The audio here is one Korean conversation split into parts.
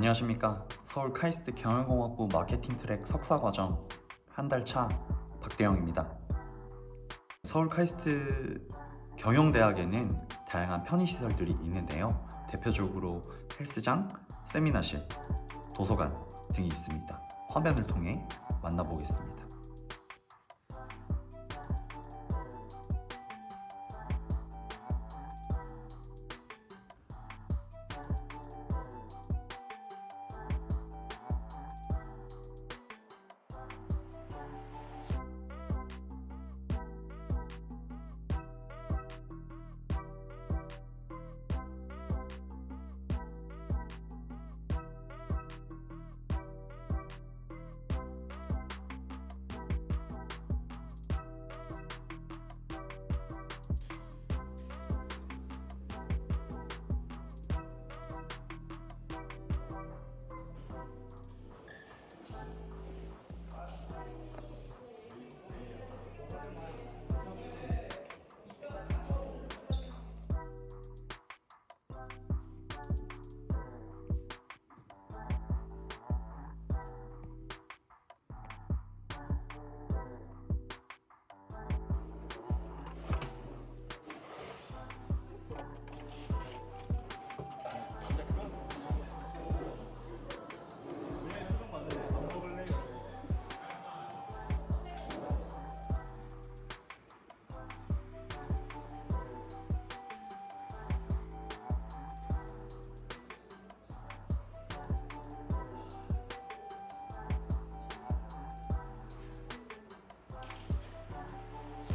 안녕하십니까. 서울 카이스트 경영공학부 마케팅 트랙 석사과정 한 달 차 박대영입니다. 서울 카이스트 경영대학에는 다양한 편의시설들이 있는데요. 대표적으로 헬스장, 세미나실, 도서관 등이 있습니다. 화면을 통해 만나보겠습니다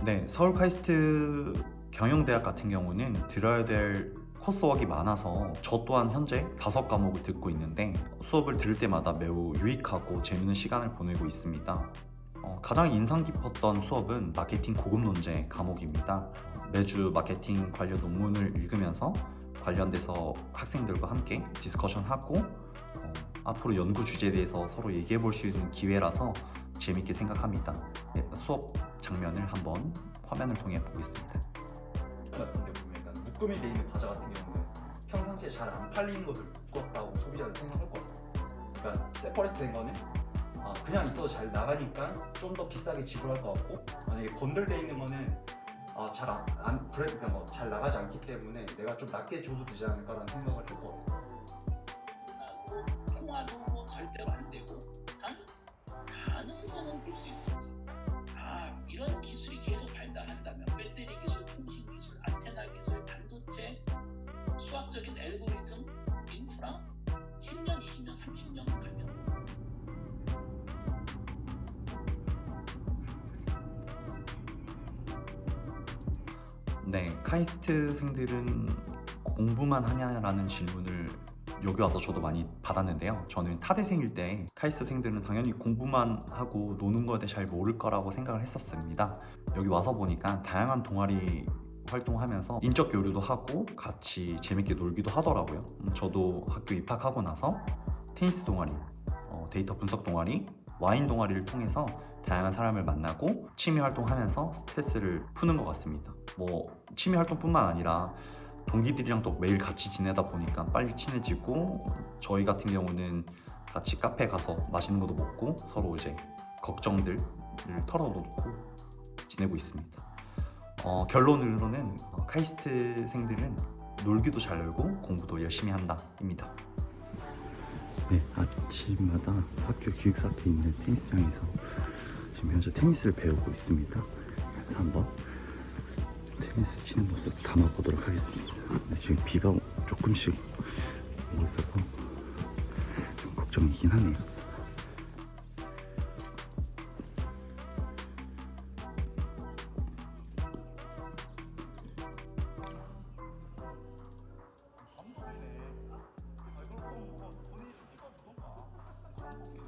네, 서울 카이스트 경영대학 같은 경우는 들어야 될 코스웍이 많아서 저 또한 현재 다섯 과목을 듣고 있는데 수업을 들을 때마다 매우 유익하고 재밌는 시간을 보내고 있습니다. 어, 가장 인상 깊었던 수업은 마케팅 고급 논제 과목입니다. 매주 마케팅 관련 논문을 읽으면서 관련돼서 학생들과 함께 디스커션하고 어, 앞으로 연구 주제에 대해서 서로 얘기해 볼 수 있는 기회라서 재밌게 생각합니다. 네, 수업 장면을 한번 화면을 통해 보겠습니다. 같은 데 보면 묶음이 돼 있는 과자 같은 경우는 평상시에 잘 안 팔리는 것을 묶었다고 소비자는 생각할 것 같아요. 그러니까 세퍼레이트 된 거는 아, 그냥 있어도 잘 나가니까 좀 더 비싸게 지불할 것 같고 만약에 번들돼 있는 거는 아, 잘안 안, 그러니까 뭐잘 나가지 않기 때문에 내가 좀 낮게 줘도 되지 않을까라는 생각을 할 것 같습니다. 통화도 뭐 절대로 안 되고 단 가능성은 볼수 있었지. 수학적인 알고리즘, 인프라 10년, 20년, 30년 가면 네, 카이스트생들은 공부만 하냐라는 질문을 여기 와서 저도 많이 받았는데요. 저는 타대생일 때 카이스트생들은 당연히 공부만 하고 노는 거에 대해 잘 모를 거라고 생각을 했었습니다. 여기 와서 보니까 다양한 동아리 활동하면서 인적 교류도 하고 같이 재밌게 놀기도 하더라고요. 음, 저도 학교 입학하고 나서 테니스 동아리, 어, 데이터 분석 동아리, 와인 동아리를 통해서 다양한 사람을 만나고 취미 활동하면서 스트레스를 푸는 것 같습니다. 뭐 취미 활동뿐만 아니라 동기들이랑 또 매일 같이 지내다 보니까 빨리 친해지고 저희 같은 경우는 같이 카페 가서 맛있는 것도 먹고 서로 이제 걱정들을 털어놓고 지내고 있습니다. 어, 결론으로는 어, 카이스트생들은 놀기도 잘 놀고 공부도 열심히 한다입니다. 네, 아침마다 학교 기숙사 앞에 있는 테니스장에서 지금 현재 테니스를 배우고 있습니다. 그래서 한번 테니스 치는 모습 담아보도록 하겠습니다. 근데 지금 비가 조금씩 오고 있어서 좀 걱정이긴 하네요. up.